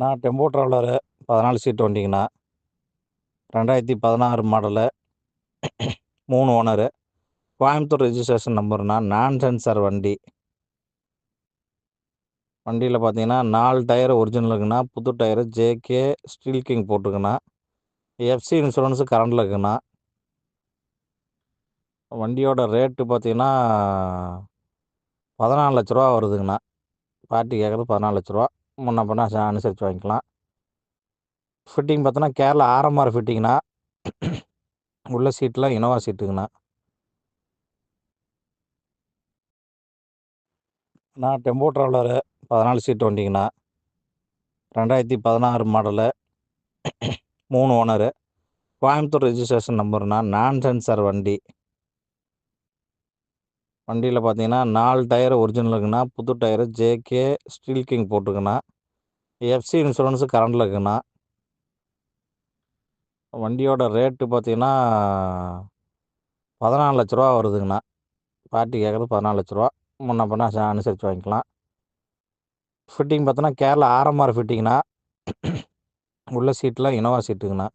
நான் tempo traveller பதினாலு seat வண்டிங்கண்ணா. ரெண்டாயிரத்தி பதினாறு மாடலு மூணு ஓனரு. கோயம்புத்தூர் ரிஜிஸ்ட்ரேஷன் நம்பருண்ணா நான் சென்சார் வண்டி. வண்டியில் பார்த்தீங்கன்னா நாலு டயரு ஒரிஜினலுக்குண்ணா புது டயரு ஜேகே ஸ்டீல் கிங் போட்டிருக்குண்ணா. எஃப்சி இன்சூரன்ஸு கரண்டில் இருக்குண்ணா. வண்டியோட ரேட்டு பார்த்தீங்கன்னா பதினாலு லட்ச ரூபா வருதுங்கண்ணா. பார்ட்டி கேட்குறது பதினாலு லட்ச ரூபா. முன்ன பண்ண அனுசரித்து வாங்கிக்கலாம். ஃபிட்டிங் பார்த்தோன்னா கேரளா ஆர்எம்ஆர் ஃபிட்டிங்ண்ணா உள்ள சீட்லாம் இனோவா சீட்டுங்கண்ணா நான் டெம்போ ட்ராவலரு பதினாலு சீட்டு வண்டிங்கண்ணா. ரெண்டாயிரத்தி பதினாறு மாடலு மூணு ஓனரு கோயம்புத்தூர் ரெஜிஸ்ட்ரேஷன் நம்பருண்ணா நான் சென்சார் வண்டி. வண்டியில் பார்த்தீங்கன்னா நாலு டயரு ஒரிஜினலுக்குண்ணா புது டயரு ஜேகே ஸ்டீல் கிங் போட்டிருக்குண்ணா. எஃப்சி இன்சூரன்ஸு கரண்டில் இருக்குண்ணா. வண்டியோட ரேட்டு பார்த்தீங்கன்னா பதினாலு லட்ச ரூபா வருதுங்கண்ணா. பார்ட்டி கேட்குறது பதினாலு லட்ச ரூபா. முன்ன பின்ன ச- அனுசரித்து வாங்கிக்கலாம். ஃபிட்டிங் பார்த்தோன்னா கேரளா ஆர்எம்ஆர் ஃபிட்டிங்ண்ணா உள்ள சீட்லாம் இனோவா சீட்டுங்கண்ணா